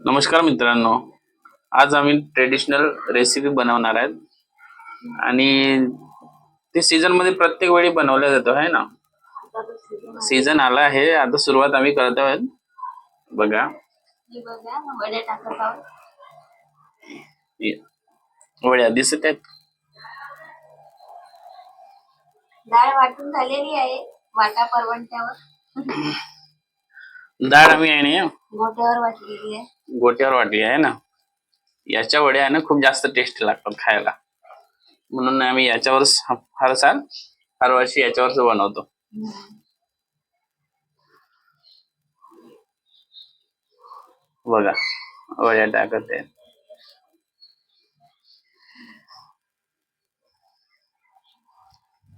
नमस्कार मित्रांनो. आज आम्ही ट्रेडिशनल रेसिपी बनवणार आहेत. आणि ते सीझनमध्ये प्रत्येक वेळी बनवल्या जातो आहे ना? सीझन आला आहे. आता सुरुवात आम्ही करतो आहोत. बघा. वड्या वड्या दिसत आहेत. डाळ वाटून झालेली आहे. वाटा परवंट्यावर. डाळ आम्ही आहे ना गोट्यावर वाटलेली आहे. गोट्यावर वाटली आहे ना? याच्या वड्या आहे ना खूप जास्त टेस्ट लागतात खायला. म्हणून आम्ही याच्यावरच फार सार हर वर्षी याच्यावरच बनवतो. बघा वड्या टाकत आहे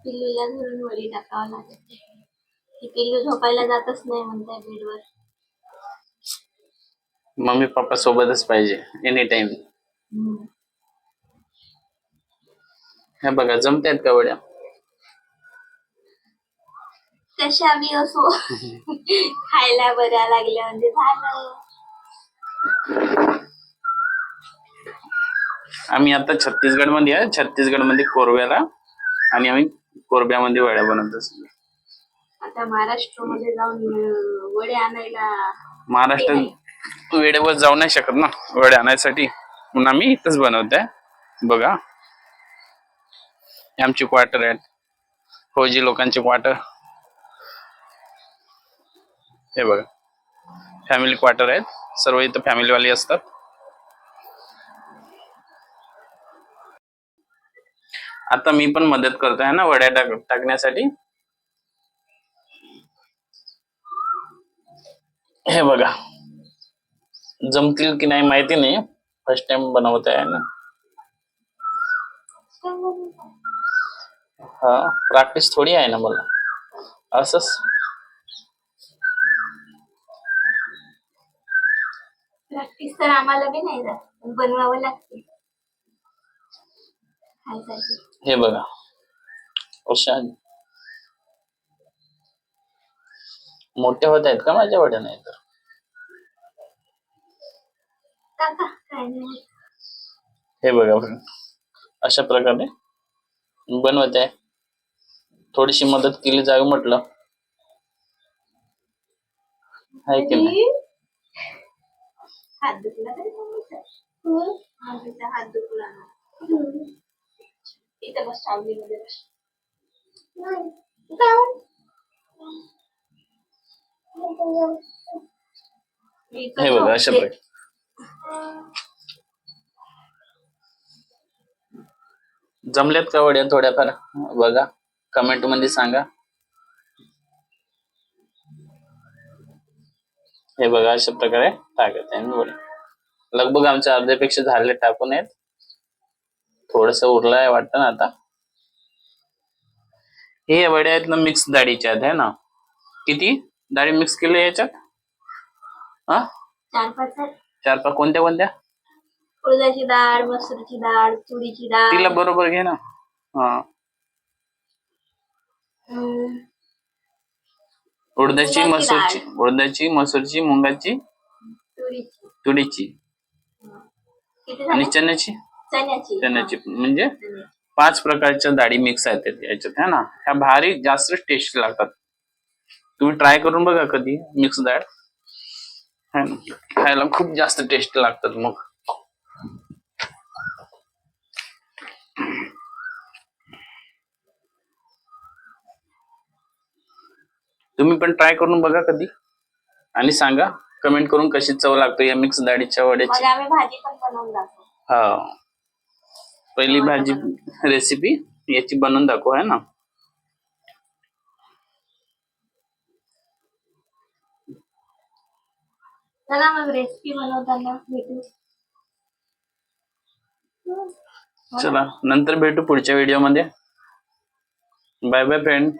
पिल्लूला धरून वडी टाकावं लागत ती पिल्लू झोपायला जातच नाही म्हणताय बेडवर. मम्मी पप्पा सोबतच पाहिजे एनी टाइम हे बघा जमतायत का वड्या? कशा बी असो. खायला बऱ्या लागल्या म्हणजे झालं. आम्ही आता छत्तीसगडमध्ये आहे छत्तीसगडमध्ये कोरव्याला आणि आम्ही कोरब्यामध्ये वड्या बनवत असतो. आता महाराष्ट्रमध्ये जाऊन वडे आणायला महाराष्ट्रात वेळेवर जाऊ नाही शकत ना वडे आणायसाठी. म्हणून आम्ही इथंच बनवतोय. बघा. हे आमची क्वार्टर आहेत फौजी लोकांचे क्वार्टर हे बघा. फॅमिली क्वार्टर आहेत. सर्व इथं फॅमिलीवाली असतात. आता मी पण मदत करतोय ना वड्या टाक टाकण्यासाठी. हे बघा. जमतील की नाही माहिती नाही. फर्स्ट टाइम बनवत आहे ना. हा प्रॅक्टिस थोडी आहे ना मला. असंच. प्रॅक्टिस तर आम्हाला बी नाही जात बनवावं लागते. हे बघा. मोठे होत आहेत का माझ्या वड्या नाही तर हे बघा अशा प्रकारे बनवत आहे. थोडीशी मदत केली जावी म्हटलं. आहे की नाही? हे बघा अशा प्रकारे. जमल्यात का वड्या थोड्याफार? बघा कमेंटमध्ये सांगा. हे बघा अशा प्रकारे टाकत आहे. मी वड्या लगभग आमच्या अर्ध्यापेक्षा झाले टाकून आहेत. थोडस उरलं आहे वाटतं ना आता. हे वड्या आहेत ना मिक्स डाळीच्या आहेत है ना? किती? डाळी मिक्स केली याच्यात? हा? चार पाच कोणत्या कोणत्या? उडदाची डाळ मसूरची डाळ तुरीची डाळ. तिला बरोबर घे ना. हा. हम्म, उडदाची मुगाची मसूरची उडदाची मसूरची मुंगाची तुरीची. तुरीची. किती आणि झाले चण्याची. चण्याची. चण्याची म्हणजे चण्याची. पाच प्रकारच्या डाळी मिक्स आहेत त्यात- याच्यात है ना? ह्या भारी जास्त टेस्ट लागतात. तुम्ही ट्राय करून बघा कधी मिक्स डाळ. है ना खायला खूप जास्त टेस्ट लागतात मग. तुम्ही पण ट्राय करून बघा कधी. आणि सांगा कमेंट करून कशी चव लागते या मिक्स डाळीच्या वड्याची. हा. पहिली भाजी रेसिपी याची बनवून दाखव आहे ना? चला मग रेसिपी बनवताना भेटू. चला नंतर भेटू पुढच्या व्हिडिओमध्ये बाय बाय फ्रेंड